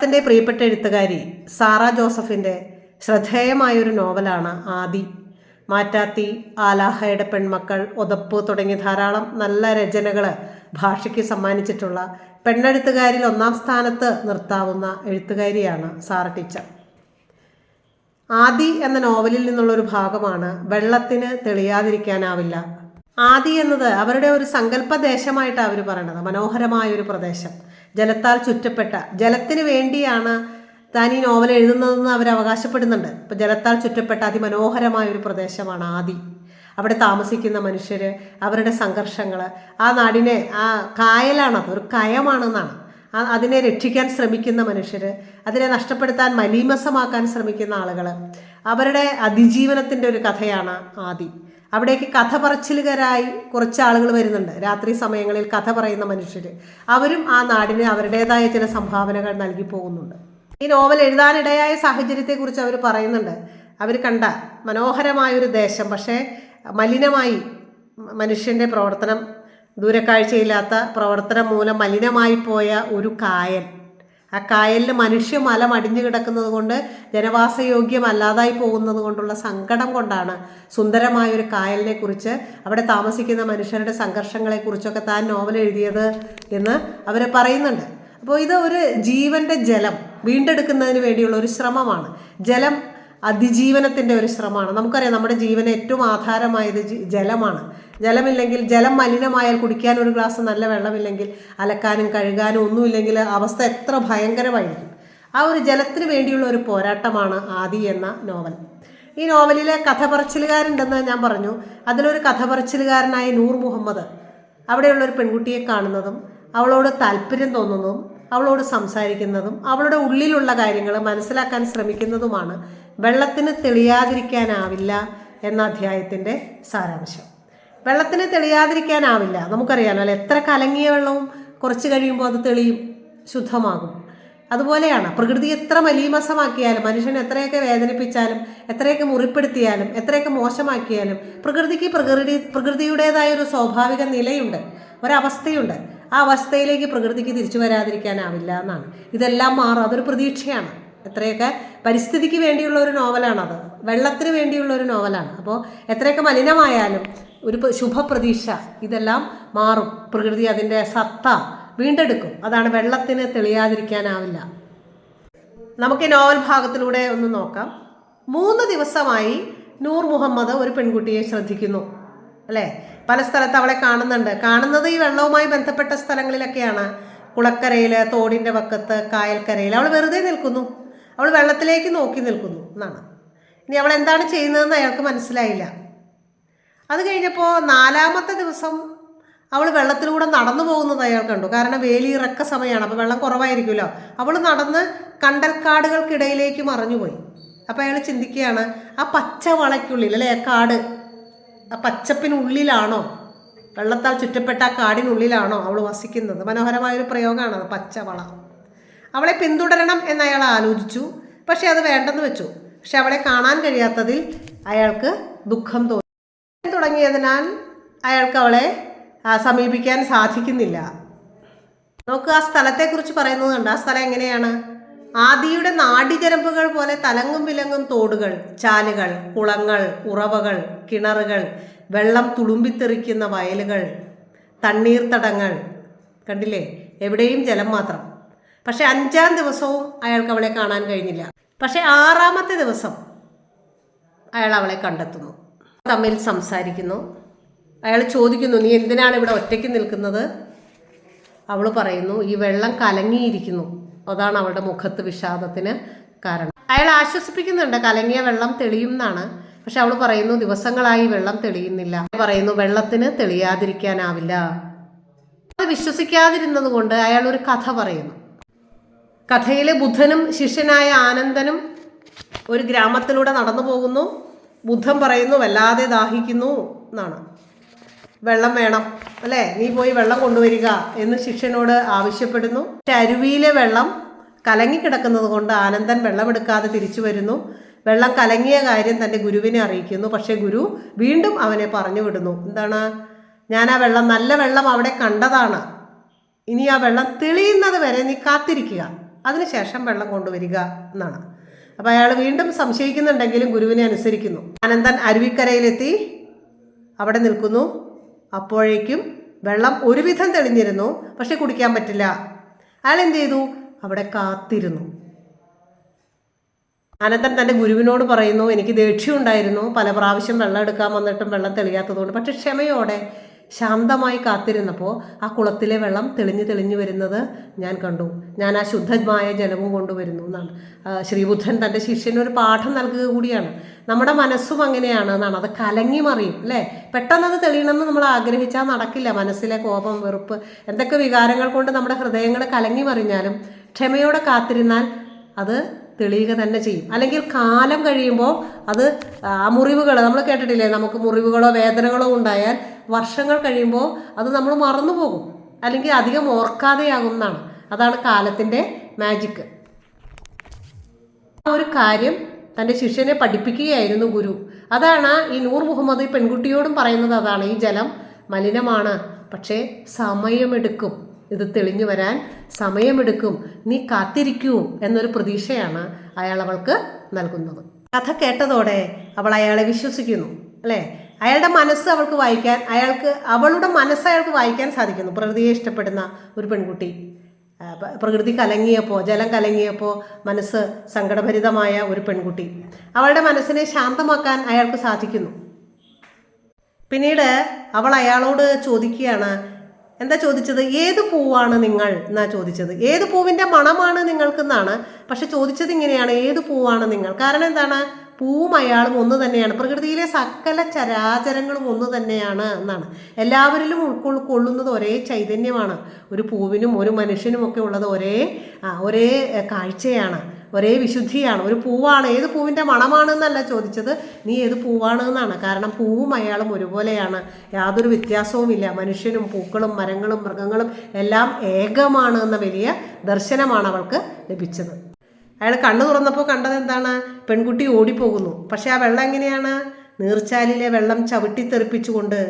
ത്തിന്റെ പ്രിയപ്പെട്ട എഴുത്തുകാരി സാറ ജോസഫിന്റെ ശ്രദ്ധേയമായൊരു നോവലാണ് ആദി. മാറ്റാത്തി ആലാഹയുടെ പെൺമക്കൾ ഒതപ്പ് തുടങ്ങി ധാരാളം നല്ല രചനകൾ ഭാഷയ്ക്ക് സമ്മാനിച്ചിട്ടുള്ള പെണ്ണെഴുത്തുകാരിൽ ഒന്നാം സ്ഥാനത്ത് നിർത്താവുന്ന എഴുത്തുകാരിയാണ് സാറ ടീച്ചർ. ആദി എന്ന നോവലിൽ നിന്നുള്ളൊരു ഭാഗമാണ് വെള്ളത്തിന് തെളിയാതിരിക്കാനാവില്ല. ആദി എന്നത് അവരുടെ ഒരു സങ്കല്പ ദേശമായിട്ടാണ് അവർ പറയണത്. മനോഹരമായ ഒരു പ്രദേശം. ജലത്താൽ ചുറ്റപ്പെട്ട ജലത്തിന് വേണ്ടിയാണ് താൻ ഈ നോവൽ എഴുതുന്നതെന്ന് അവർ അവകാശപ്പെടുന്നുണ്ട്. ഇപ്പം ജലത്താൽ ചുറ്റപ്പെട്ട അതിമനോഹരമായ ഒരു പ്രദേശമാണ് ആദി. അവിടെ താമസിക്കുന്ന മനുഷ്യർ അവരുടെ സംഘർഷങ്ങൾ ആ നാടിനെ ആ കായലാണത് ഒരു കയമാണെന്നാണ്. അതിനെ രക്ഷിക്കാൻ ശ്രമിക്കുന്ന മനുഷ്യർ അതിനെ നഷ്ടപ്പെടുത്താൻ മലീമസമാക്കാൻ ശ്രമിക്കുന്ന ആളുകൾ അവരുടെ അതിജീവനത്തിന്റെ ഒരു കഥയാണ് ആദി. അവിടേക്ക് കഥ പറച്ചിലുകാരായി കുറച്ച് ആളുകൾ വരുന്നുണ്ട്. രാത്രി സമയങ്ങളിൽ കഥ പറയുന്ന മനുഷ്യർ. അവരും ആ നാടിന് അവരുടേതായ ചില സംഭാവനകൾ നൽകി പോകുന്നുണ്ട്. ഈ നോവൽ എഴുതാനിടയായ സാഹചര്യത്തെക്കുറിച്ച് അവർ പറയുന്നുണ്ട്. അവർ കണ്ട മനോഹരമായൊരു ദേശം പക്ഷേ മലിനമായി. മനുഷ്യന്റെ പ്രവർത്തനം ദൂരക്കാഴ്ചയില്ലാത്ത പ്രവർത്തനം മൂലം മലിനമായി പോയ ഒരു കായൽ. ആ കായലിൽ മനുഷ്യ മലം അടിഞ്ഞു കിടക്കുന്നത് കൊണ്ട് ജനവാസയോഗ്യമല്ലാതായി പോകുന്നത് കൊണ്ടുള്ള സങ്കടം കൊണ്ടാണ് സുന്ദരമായ ഒരു കായലിനെ കുറിച്ച് അവിടെ താമസിക്കുന്ന മനുഷ്യരുടെ സംഘർഷങ്ങളെക്കുറിച്ചൊക്കെ താൻ നോവൽ എഴുതിയത് എന്ന് അവർ പറയുന്നുണ്ട്. അപ്പോൾ ഇത് ഒരു ജീവന്റെ ജലം വീണ്ടെടുക്കുന്നതിന് വേണ്ടിയുള്ള ഒരു ശ്രമമാണ്. ജലം അതിജീവനത്തിന്റെ ഒരു ശ്രമമാണ്. നമുക്കറിയാം നമ്മുടെ ജീവന് ഏറ്റവും ആധാരമായത് ജലമാണ്. ജലമില്ലെങ്കിൽ ജലം മലിനമായാൽ കുടിക്കാൻ ഒരു ഗ്ലാസ് നല്ല വെള്ളമില്ലെങ്കിൽ അലക്കാനും കഴുകാനും ഒന്നുമില്ലെങ്കിൽ അവസ്ഥ എത്ര ഭയങ്കരമായിരിക്കും. ആ ഒരു ജലത്തിന് വേണ്ടിയുള്ള ഒരു പോരാട്ടമാണ് ആദി എന്ന നോവൽ. ഈ നോവലിലെ കഥ പറച്ചിലുകാരുണ്ടെന്ന് ഞാൻ പറഞ്ഞു. അതിലൊരു കഥ പറച്ചിലുകാരനായ നൂർ മുഹമ്മദ്. അവിടെയുള്ള ഒരു പെൺകുട്ടിയെ കാണുന്നതും അവളോട് താല്പര്യം തോന്നുന്നതും അവളോട് സംസാരിക്കുന്നതും അവളുടെ ഉള്ളിലുള്ള കാര്യങ്ങൾ മനസ്സിലാക്കാൻ ശ്രമിക്കുന്നതുമാണ് വെള്ളത്തിന് തെളിയാതിരിക്കാനാവില്ല എന്ന അധ്യായത്തിന്റെ സാരാംശം. വെള്ളത്തിന് തെളിയാതിരിക്കാനാവില്ല. നമുക്കറിയാലോ അല്ലെ? എത്ര കലങ്ങിയ വെള്ളവും കുറച്ച് കഴിയുമ്പോൾ അത് തെളിയും ശുദ്ധമാകും. അതുപോലെയാണ് പ്രകൃതി എത്ര മലീമസമാക്കിയാലും മനുഷ്യനെ എത്രയൊക്കെ വേദനിപ്പിച്ചാലും എത്രയൊക്കെ മുറിപ്പെടുത്തിയാലും എത്രയൊക്കെ മോശമാക്കിയാലും പ്രകൃതിക്ക് പ്രകൃതി പ്രകൃതിയുടേതായ ഒരു സ്വാഭാവിക നിലയുണ്ട് ഒരവസ്ഥയുണ്ട്. ആ അവസ്ഥയിലേക്ക് പ്രകൃതിക്ക് തിരിച്ചു വരാതിരിക്കാനാവില്ല എന്നാണ്. ഇതെല്ലാം മാറും. അതൊരു പ്രതീക്ഷയാണ്. എത്രയൊക്കെ പരിസ്ഥിതിക്ക് വേണ്ടിയുള്ള ഒരു നോവലാണത്. വെള്ളത്തിന് വേണ്ടിയുള്ള ഒരു നോവലാണ്. അപ്പോൾ എത്രയൊക്കെ മലിനമായാലും ഒരു ശുഭപ്രതീക്ഷ. ഇതെല്ലാം മാറും. പ്രകൃതി അതിന്റെ സത്ത വീണ്ടെടുക്കും. അതാണ് വെള്ളത്തിന് തെളിയാതിരിക്കാനാവില്ല. നമുക്ക് നോവൽ ഭാഗത്തിലൂടെ ഒന്ന് നോക്കാം. മൂന്ന് ദിവസമായി നൂർ മുഹമ്മദ് ഒരു പെൺകുട്ടിയെ ശ്രദ്ധിക്കുന്നു. അല്ലേ? പല സ്ഥലത്ത് അവളെ കാണുന്നുണ്ട്. കാണുന്നത് ഈ വെള്ളവുമായി ബന്ധപ്പെട്ട സ്ഥലങ്ങളിലൊക്കെയാണ്. കുളക്കരയിൽ തോടിന്റെ വക്കത്ത് കായൽക്കരയിൽ അവൾ വെറുതെ നിൽക്കുന്നു. അവൾ വെള്ളത്തിലേക്ക് നോക്കി നിൽക്കുന്നു എന്നാണ്. ഇനി അവൾ എന്താണ് ചെയ്യുന്നതെന്ന് അയാൾക്ക് മനസ്സിലായില്ല. അത് കഴിഞ്ഞപ്പോൾ നാലാമത്തെ ദിവസം അവൾ വെള്ളത്തിലൂടെ നടന്നു പോകുന്നത് അയാൾ കണ്ടു. കാരണം വേലിയിറക്ക സമയമാണ് അപ്പോൾ വെള്ളം കുറവായിരിക്കുമല്ലോ. അവൾ നടന്ന് കണ്ടൽക്കാടുകൾക്കിടയിലേക്ക് മറഞ്ഞുപോയി. അപ്പോൾ അയാൾ ചിന്തിക്കുകയാണ് ആ പച്ച വളയ്ക്കുള്ളിൽ അല്ലേ കാട് ആ പച്ചപ്പിനുള്ളിലാണോ? വെള്ളത്താൽ ചുറ്റപ്പെട്ട ആ കാടിനുള്ളിലാണോ അവൾ വസിക്കുന്നത്? മനോഹരമായൊരു പ്രയോഗമാണ് അത് പച്ചവള അവളെ പിന്തുടരണം എന്ന് അയാൾ ആലോചിച്ചു. പക്ഷേ അത് വേണ്ടെന്ന് വെച്ചു. പക്ഷെ അവളെ കാണാൻ കഴിയാത്തതിൽ അയാൾക്ക് ദുഃഖം തോന്നി. തുടങ്ങിയതിനാൽ അയാൾക്ക് അവളെ സമീപിക്കാൻ സാധിക്കുന്നില്ല. നമുക്ക് ആ സ്ഥലത്തെക്കുറിച്ച് പറയുന്നത് കണ്ട്? ആ സ്ഥലം എങ്ങനെയാണ്? ആദിയുടെ നാടിചരമ്പുകൾ പോലെ തലങ്ങും വിലങ്ങും തോടുകൾ ചാലുകൾ കുളങ്ങൾ ഉറവകൾ കിണറുകൾ വെള്ളം തുളുമ്പിത്തെറിക്കുന്ന വയലുകൾ തണ്ണീർത്തടങ്ങൾ കണ്ടില്ലേ? എവിടെയും ജലം മാത്രം. പക്ഷെ അഞ്ചാം ദിവസവും അയാൾക്ക് അവളെ കാണാൻ കഴിഞ്ഞില്ല. പക്ഷെ ആറാമത്തെ ദിവസം അയാൾ അവളെ കണ്ടെത്തുന്നു. തമ്മിൽ സംസാരിക്കുന്നു. അയാൾ ചോദിക്കുന്നു നീ എന്തിനാണ് ഇവിടെ ഒറ്റയ്ക്ക് നിൽക്കുന്നത്? അവൾ പറയുന്നു ഈ വെള്ളം കലങ്ങിയിരിക്കുന്നു. അതാണ് അവളുടെ മുഖത്ത് വിഷാദത്തിന് കാരണം. അയാൾ ആശ്വസിപ്പിക്കുന്നുണ്ട് കലങ്ങിയ വെള്ളം തെളിയും എന്നാണ് പക്ഷെ അവൾ പറയുന്നു ദിവസങ്ങളായി വെള്ളം തെളിയുന്നില്ല. പറയുന്നു വെള്ളത്തിന് തെളിയാതിരിക്കാനാവില്ല. അത് വിശ്വസിക്കാതിരുന്നത് കൊണ്ട് അയാൾ ഒരു കഥ പറയുന്നു. കഥയിലെ ബുദ്ധനും ശിഷ്യനായ ആനന്ദനും ഒരു ഗ്രാമത്തിലൂടെ നടന്നു പോകുന്നു. ബുദ്ധൻ പറയുന്നു വല്ലാതെ ദാഹിക്കുന്നു എന്നാണ്. വെള്ളം വേണം അല്ലേ? നീ പോയി വെള്ളം കൊണ്ടുവരിക എന്ന് ശിഷ്യനോട് ആവശ്യപ്പെടുന്നു. അരുവിയിലെ വെള്ളം കലങ്ങിക്കിടക്കുന്നത് കൊണ്ട് ആനന്ദൻ വെള്ളമെടുക്കാതെ തിരിച്ചു വരുന്നു. വെള്ളം കലങ്ങിയ കാര്യം തന്റെ ഗുരുവിനെ അറിയിക്കുന്നു. പക്ഷേ ഗുരു വീണ്ടും അവനെ പറഞ്ഞു വിടുന്നു. എന്താണ്? ഞാൻ ആ വെള്ളം നല്ല വെള്ളം അവിടെ കണ്ടതാണ്. ഇനി ആ വെള്ളം തെളിയുന്നത് വരെ നീ കാത്തിരിക്കുക. അതിനുശേഷം വെള്ളം കൊണ്ടുവരിക എന്നാണ്. അപ്പോൾ അയാൾ വീണ്ടും സംശയിക്കുന്നുണ്ടെങ്കിലും ഗുരുവിനെ അനുസരിക്കുന്നു. അനന്തൻ അരുവിക്കരയിലെത്തി. അവിടെ നിൽക്കുന്നു. അപ്പോഴേക്കും വെള്ളം ഒരുവിധം തെളിഞ്ഞിരുന്നു. പക്ഷെ കുടിക്കാൻ പറ്റില്ല. അയാൾ എന്ത് ചെയ്തു? അവിടെ കാത്തിരുന്നു. അനന്തൻ തന്റെ ഗുരുവിനോട് പറയുന്നു എനിക്ക് ദേഷ്യം ഉണ്ടായിരുന്നു. പല പ്രാവശ്യം വെള്ളം എടുക്കാൻ വന്നിട്ടും വെള്ളം തെളിയാത്തതുകൊണ്ട്. പക്ഷെ ക്ഷമയോടെ ശാന്തമായി കാത്തിരുന്നപ്പോൾ ആ കുളത്തിലെ വെള്ളം തെളിഞ്ഞു തെളിഞ്ഞു വരുന്നത് ഞാൻ കണ്ടു. ഞാൻ ആ ശുദ്ധമായ ജലവും കൊണ്ടുവരുന്നു എന്നാണ്. ശ്രീബുദ്ധൻ തന്റെ ശിഷ്യന് ഒരു പാഠം നൽകുക കൂടിയാണ്. നമ്മുടെ മനസ്സും അങ്ങനെയാണ് എന്നാണ്. അത് കലങ്ങി മറിയും അല്ലേ? പെട്ടെന്ന് അത് തെളിയണമെന്ന് നമ്മൾ ആഗ്രഹിച്ചാൽ നടക്കില്ല. മനസ്സിലെ കോപം വെറുപ്പ് എന്തൊക്കെ വികാരങ്ങൾ കൊണ്ട് നമ്മുടെ ഹൃദയങ്ങൾ കലങ്ങി മറിഞ്ഞാലും ക്ഷമയോടെ കാത്തിരുന്നാൽ അത് തെളിയുക തന്നെ ചെയ്യും. അല്ലെങ്കിൽ കാലം കഴിയുമ്പോൾ അത് ആ മുറിവുകൾ നമ്മൾ കേട്ടിട്ടില്ലേ നമുക്ക് മുറിവുകളോ വേദനകളോ ഉണ്ടായാൽ വർഷങ്ങൾ കഴിയുമ്പോൾ അത് നമ്മൾ മറന്നു പോകും. അല്ലെങ്കിൽ അധികം ഓർക്കാതെയാകും എന്നാണ് അതാണ് കാലത്തിന്റെ മാജിക്ക് ആ ഒരു കാര്യം തന്റെ ശിഷ്യനെ പഠിപ്പിക്കുകയായിരുന്നു ഗുരു. അതാണ് ഈ നൂർ മുഹമ്മദ് പെൺകുട്ടിയോടും പറയുന്നത് അതാണ് ഈ ജലം മലിനമാണ് പക്ഷേ സമയമെടുക്കും. ഇത് തെളിഞ്ഞു വരാൻ സമയമെടുക്കും. നീ കാത്തിരിക്കൂ എന്നൊരു പ്രതീക്ഷയാണ് അയാൾ അവൾക്ക് നൽകുന്നത്. കഥ കേട്ടതോടെ അവൾ അയാളെ വിശ്വസിക്കുന്നു അല്ലേ? അയാളുടെ മനസ്സ് അവൾക്ക് വായിക്കാൻ അയാൾക്ക് അവളുടെ മനസ്സ് അയാൾക്ക് വായിക്കാൻ സാധിക്കുന്നു. പ്രകൃതിയെ ഇഷ്ടപ്പെടുന്ന ഒരു പെൺകുട്ടി. പ്രകൃതി കലങ്ങിയപ്പോൾ ജലം കലങ്ങിയപ്പോൾ മനസ്സ് സങ്കടഭരിതമായ ഒരു പെൺകുട്ടി. അവളുടെ മനസ്സിനെ ശാന്തമാക്കാൻ അയാൾക്ക് സാധിക്കുന്നു. പിന്നീട് അവൾ അയാളോട് ചോദിക്കുകയാണ് എന്താ ചോദിച്ചത്? ഏത് പൂവാണ് നിങ്ങൾ എന്നാ ചോദിച്ചത്? ഏത് പൂവിന്റെ മണമാണ് നിങ്ങൾക്കെന്നാണ്. പക്ഷെ ചോദിച്ചത് ഇങ്ങനെയാണ്. ഏത് പൂവാണ് നിങ്ങൾ? കാരണം എന്താണ്? പൂവും അയാളും ഒന്ന് തന്നെയാണ്. പ്രകൃതിയിലെ സകല ചരാചരങ്ങളും ഒന്ന് തന്നെയാണ് എന്നാണ്. എല്ലാവരിലും ഉൾക്കൊള്ളുന്നത് ഒരേ ചൈതന്യമാണ്. ഒരു പൂവിനും ഒരു മനുഷ്യനും ഒക്കെ ഉള്ളത് ഒരേ ഒരേ കാഴ്ചയാണ്. ഒരേ വിശുദ്ധിയാണ്. ഒരു പൂവാണ്. ഏത് പൂവിന്റെ മണമാണെന്നല്ല ചോദിച്ചത്. നീ ഏത് പൂവാണ് എന്നാണ് കാരണം പൂവും അയാളും ഒരുപോലെയാണ്. യാതൊരു വ്യത്യാസവുമില്ല. മനുഷ്യനും പൂക്കളും മരങ്ങളും മൃഗങ്ങളും എല്ലാം ഏകമാണ് എന്ന വലിയ ദർശനമാണ് അവൾക്ക് ലഭിച്ചത്. അയാൾ കണ്ണു തുറന്നപ്പോൾ കണ്ടത് എന്താണ്? പെൺകുട്ടി ഓടിപ്പോകുന്നു. പക്ഷേ ആ വെള്ളം എങ്ങനെയാണ്? നീർച്ചാലിലെ വെള്ളം ചവിട്ടിത്തെറിപ്പിച്ചുകൊണ്ട്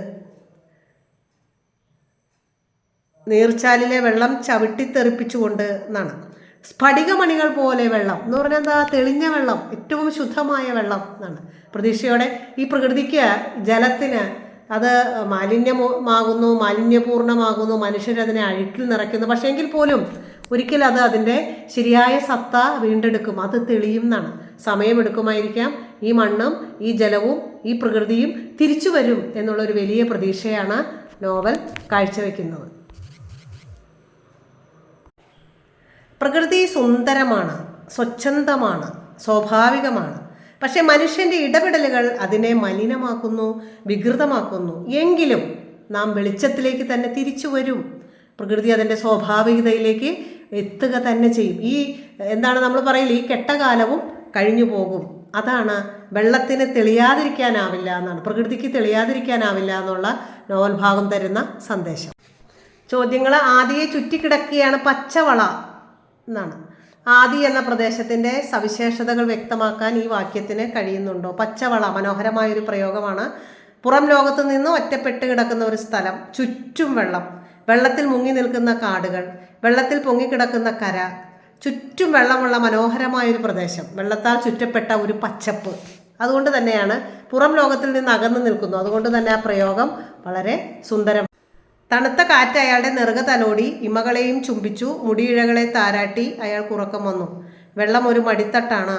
നീർച്ചാലിലെ വെള്ളം ചവിട്ടിത്തെറിപ്പിച്ചുകൊണ്ട് എന്നാണ്. സ്ഫടികമണികൾ പോലെ വെള്ളം എന്ന് പറഞ്ഞാൽ എന്താ? തെളിഞ്ഞ വെള്ളം ഏറ്റവും ശുദ്ധമായ വെള്ളം എന്നാണ്. പ്രതീക്ഷയോടെ ഈ പ്രകൃതിക്ക് ജലത്തിന് അത് മാലിന്യമാകുന്നു മാലിന്യപൂർണമാകുന്നു മനുഷ്യരതിനെ അഴുക്കിൽ നിറയ്ക്കുന്നു. പക്ഷേ എങ്കിൽ പോലും ഒരിക്കൽ അത് അതിന്റെ ശരിയായ സത്ത വീണ്ടെടുക്കും. അത് തെളിയും എന്നാണ്. സമയമെടുക്കുമായിരിക്കാം. ഈ മണ്ണും ഈ ജലവും ഈ പ്രകൃതിയും തിരിച്ചു വരും എന്നുള്ളൊരു വലിയ പ്രതീക്ഷയാണ് നോവൽ കാഴ്ചവെക്കുന്നത്. പ്രകൃതി സുന്ദരമാണ് സ്വച്ഛന്തമാണ് സ്വാഭാവികമാണ്. പക്ഷേ മനുഷ്യന്റെ ഇടപെടലുകൾ അതിനെ മലിനമാക്കുന്നു വികൃതമാക്കുന്നു. എങ്കിലും നാം വെളിച്ചത്തിലേക്ക് തന്നെ തിരിച്ചു വരും. പ്രകൃതി അതിന്റെ സ്വാഭാവികതയിലേക്ക് എത്തുക തന്നെ ചെയ്യും. ഈ എന്താണ് നമ്മൾ പറയില്ല ഈ കെട്ടകാലവും കഴിഞ്ഞു പോകും. അതാണ് വെള്ളത്തിന് തെളിയാതിരിക്കാനാവില്ല എന്നാണ്. പ്രകൃതിക്ക് തെളിയാതിരിക്കാനാവില്ല എന്നുള്ള നോവൽ ഭാഗം തരുന്ന സന്ദേശം. ചോദ്യങ്ങൾ ആദ്യയെ ചുറ്റിക്കിടക്കുകയാണ് പച്ചവള. എന്നാണ് ആദി എന്ന പ്രദേശത്തിന്റെ സവിശേഷതകൾ വ്യക്തമാക്കാൻ ഈ വാക്യത്തിന് കഴിയുന്നുണ്ടോ? പച്ചവള മനോഹരമായൊരു പ്രയോഗമാണ്. പുറം ലോകത്ത് നിന്ന് ഒറ്റപ്പെട്ട് കിടക്കുന്ന ഒരു സ്ഥലം ചുറ്റും വെള്ളം. വെള്ളത്തിൽ മുങ്ങി നിൽക്കുന്ന കാടുകൾ വെള്ളത്തിൽ പൊങ്ങിക്കിടക്കുന്ന കര ചുറ്റും വെള്ളമുള്ള മനോഹരമായൊരു പ്രദേശം. വെള്ളത്താൽ ചുറ്റപ്പെട്ട ഒരു പച്ചപ്പ്. അതുകൊണ്ട് തന്നെയാണ് പുറം ലോകത്തിൽ നിന്ന് അകന്നു നിൽക്കുന്നു. അതുകൊണ്ട് തന്നെ ആ പ്രയോഗം വളരെ സുന്ദരം തണുത്ത കാറ്റ് അയാളുടെ നെറുക തലോടി ഇമകളെയും ചുംബിച്ചു മുടിയിഴകളെ താരാട്ടി അയാൾക്ക് ഉറക്കം വന്നു. വെള്ളം ഒരു മടിത്തട്ടാണ്.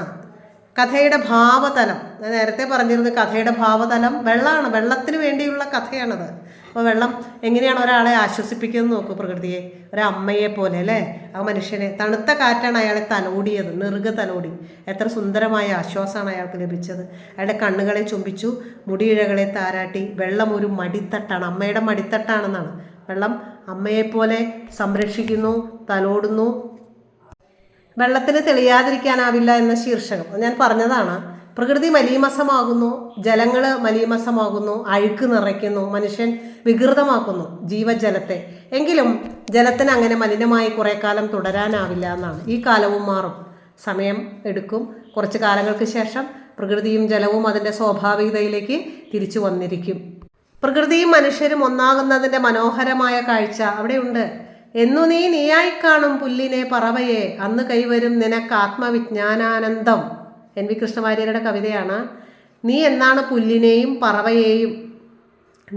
കഥയുടെ ഭാവതലം. നേരത്തെ പറഞ്ഞിരുന്നത് കഥയുടെ ഭാവതലം വെള്ളമാണ് വെള്ളത്തിന് വേണ്ടിയുള്ള കഥയാണത്. അപ്പോൾ വെള്ളം എങ്ങനെയാണ് ഒരാളെ ആശ്വസിപ്പിക്കുന്നത് നോക്കൂ പ്രകൃതിയെ. ഒരമ്മയെ പോലെ അല്ലേ? ആ മനുഷ്യനെ. തണുത്ത കാറ്റാണ് അയാളെ തലോടിയത് നെറുക തലോടി. എത്ര സുന്ദരമായ ആശ്വാസമാണ് അയാൾക്ക് ലഭിച്ചത്. അയാളുടെ കണ്ണുകളെ ചുംബിച്ചു മുടിയിഴകളെ താരാട്ടി വെള്ളം ഒരു മടിത്തട്ടാണ് അമ്മയുടെ മടിത്തട്ടാണെന്നാണ്. വെള്ളം അമ്മയെപ്പോലെ സംരക്ഷിക്കുന്നു തലോടുന്നു. വെള്ളത്തിന് തെളിയാതിരിക്കാനാവില്ല എന്ന ശീർഷകം. ഞാൻ പറഞ്ഞതാണ് പ്രകൃതി മലീമസമാകുന്നു ജലങ്ങൾ മലീമസമാകുന്നു അഴുക്ക് നിറയ്ക്കുന്നു മനുഷ്യൻ വികൃതമാക്കുന്നു ജീവജലത്തെ. എങ്കിലും ജലത്തിന് അങ്ങനെ മലിനമായി കുറേ കാലം തുടരാനാവില്ല എന്നാണ്. ഈ കാലവും മാറും. സമയം എടുക്കും. കുറച്ച് കാലങ്ങൾക്ക് ശേഷം പ്രകൃതിയും ജലവും അതിന്റെ സ്വാഭാവികതയിലേക്ക് തിരിച്ചു വന്നിരിക്കും. പ്രകൃതിയും മനുഷ്യരും ഒന്നാകുന്നതിന്റെ മനോഹരമായ കാഴ്ച അവിടെയുണ്ട്. എന്നു നീ നീയായി കാണും പുല്ലിനെ പറവയെ. അന്ന് കൈവരും നിനക്ക് ആത്മവിജ്ഞാനാനന്ദം. എൻ വി കൃഷ്ണവാര്യരുടെ കവിതയാണ് നീ എന്നാണ് പുല്ലിനെയും പറവയെയും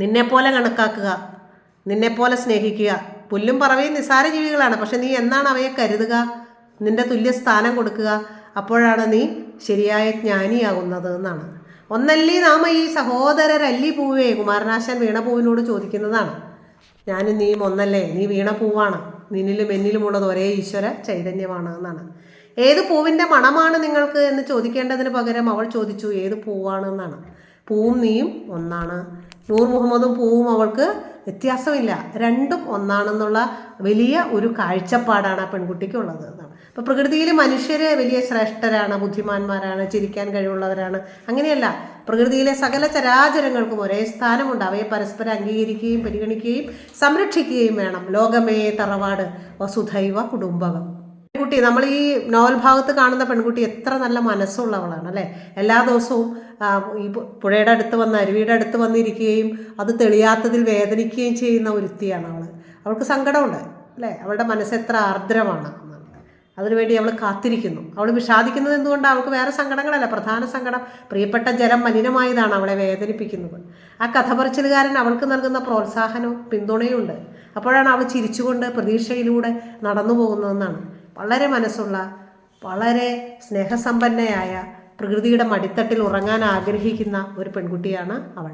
നിന്നെപ്പോലെ കണക്കാക്കുക നിന്നെപ്പോലെ സ്നേഹിക്കുക. പുല്ലും പറവയും നിസാര ജീവികളാണ് പക്ഷെ നീ എന്നാണ് അവയെ കരുതുക നിന്റെ തുല്യ സ്ഥാനം കൊടുക്കുക അപ്പോഴാണ് നീ ശരിയായ ജ്ഞാനിയാകുന്നത് എന്നാണ്. ഒന്നല്ലി നാമ ഈ സഹോദരരല്ലി പൂവേ കുമാരനാശൻ വീണപൂവിനോട് ചോദിക്കുന്നതാണ്. ഞാനും നീയും ഒന്നല്ലേ നീ വീണപൂവാണ് നിന്നിലും എന്നിലുമുള്ളത് ഒരേ ഈശ്വര ചൈതന്യമാണ് എന്നാണ്. ഏത് പൂവിന്റെ മണമാണ് നിങ്ങൾക്ക് എന്ന് ചോദിക്കേണ്ടതിന് പകരം അവൾ ചോദിച്ചു ഏത് പൂവാണ് എന്നാണ് പൂവും നീയും ഒന്നാണ്. നൂർ മുഹമ്മദും പൂവും അവൾക്ക് വ്യത്യാസമില്ല. രണ്ടും ഒന്നാണെന്നുള്ള വലിയ ഒരു കാഴ്ചപ്പാടാണ് ആ പെൺകുട്ടിക്കുള്ളത്. എന്നാണ് അപ്പോൾ പ്രകൃതിയിൽ മനുഷ്യരെ വലിയ ശ്രേഷ്ഠരാണ് ബുദ്ധിമാന്മാരാണ് ചിരിക്കാൻ കഴിവുള്ളവരാണ്. അങ്ങനെയല്ല പ്രകൃതിയിലെ സകല ചരാചരങ്ങൾക്കും ഒരേ സ്ഥാനമുണ്ട്. അവയെ പരസ്പരം അംഗീകരിക്കുകയും പരിഗണിക്കുകയും സംരക്ഷിക്കുകയും വേണം. ലോകമേ തറവാട് വസുധൈവ കുടുംബകം. പെൺകുട്ടി നമ്മൾ ഈ നോവൽ ഭാഗത്ത് കാണുന്ന പെൺകുട്ടി എത്ര നല്ല മനസ്സുള്ളവളാണ് അല്ലേ? എല്ലാ ദിവസവും ഈ പുഴയുടെ അടുത്ത് വന്ന് അരുവിയുടെ അടുത്ത് വന്നിരിക്കുകയും അത് തെളിയാത്തതിൽ വേദനിക്കുകയും ചെയ്യുന്ന ഒരുത്തിയാണ് അവൾ അവൾക്ക് സങ്കടമുണ്ട് അല്ലേ? അവളുടെ മനസ്സ് എത്ര ആർദ്രമാണ്. അതിനുവേണ്ടി അവൾ കാത്തിരിക്കുന്നു. അവൾ വിഷാദിക്കുന്നത് എന്തുകൊണ്ട്? അവൾക്ക് വേറെ സങ്കടങ്ങളല്ല. പ്രധാന സങ്കടം പ്രിയപ്പെട്ട ജലം മലിനമായതാണ് അവളെ വേദനിപ്പിക്കുന്നത്. ആ കഥ പറച്ചിലുകാരൻ അവൾക്ക് നൽകുന്ന പ്രോത്സാഹനവും പിന്തുണയും ഉണ്ട് അപ്പോഴാണ് അവൾ ചിരിച്ചുകൊണ്ട് പ്രതീക്ഷയിലൂടെ നടന്നു പോകുന്നതെന്നാണ് വളരെ മനസ്സുള്ള വളരെ സ്നേഹസമ്പന്നയായ പ്രകൃതിയുടെ മടിത്തട്ടിൽ ഉറങ്ങാൻ ആഗ്രഹിക്കുന്ന ഒരു പെൺകുട്ടിയാണ് അവൾ.